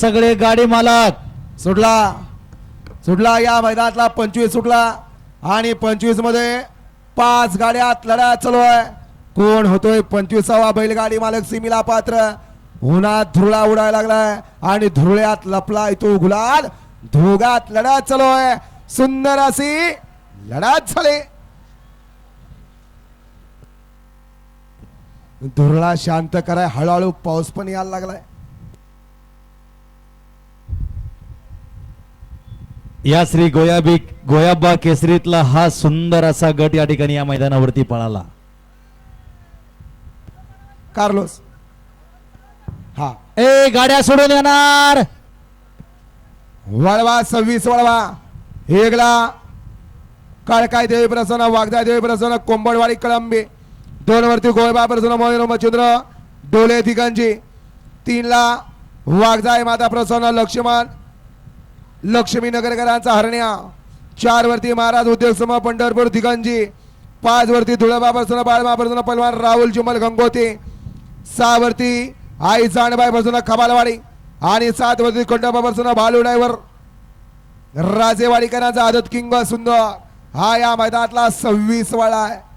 सगळे गाडी मालक. सुटला. सुटला या मैदानातला पंचवीस सुटला. आणि पंचवीसमध्ये पाच गाड्यात लढा चालू आहे. कोण होतोय पंचवीसावा बैलगाडी मालक सिमीला पात्र. उन्हात धुरळा उडायला लागलाय. आणि धुरळ्यात लपला तो गुलाल. धोगात लढा चालू आहे. सुंदर अशी लढाच झाली. धुरळा शांत कराय. हळूहळू पाऊस पण यायला लागलाय. या श्री गोयाबी गोयाबा केसरीतला हा सुंदर असा गट या ठिकाणी या मैदानावरती पळाला. कार्लोस. हा. ए गाड्या सोडून येणार. वळवा सव्वीस वळवा. हेगला. काळकाय देवी प्रसन्न वागदाय देवी प्रसन्न कोंबडवाडी कळंबी. दोन वरती गोयबा प्रसन्न मोहिनो मच्छिंद्र. डोले दिगंजी तीनला वागजाय माता प्रसन्न लक्ष्मण. लक्ष्मी नगरकरांचा हरण्या. चार वरती महाराज उद्योग समूह पंढरपूर दिगंजी पाच वरती धुळबा प्रसन्न पलवान राहुल जुमल गंगोते. सहा वरती आई जाणबाई बसून खबालवाडी. आणि सात वरती खंडोबा भालू डायव्हर राजेवाडीकरांचा आदत किंग सुंदर. हा या मैदानातला सव्वीस वाळा आहे.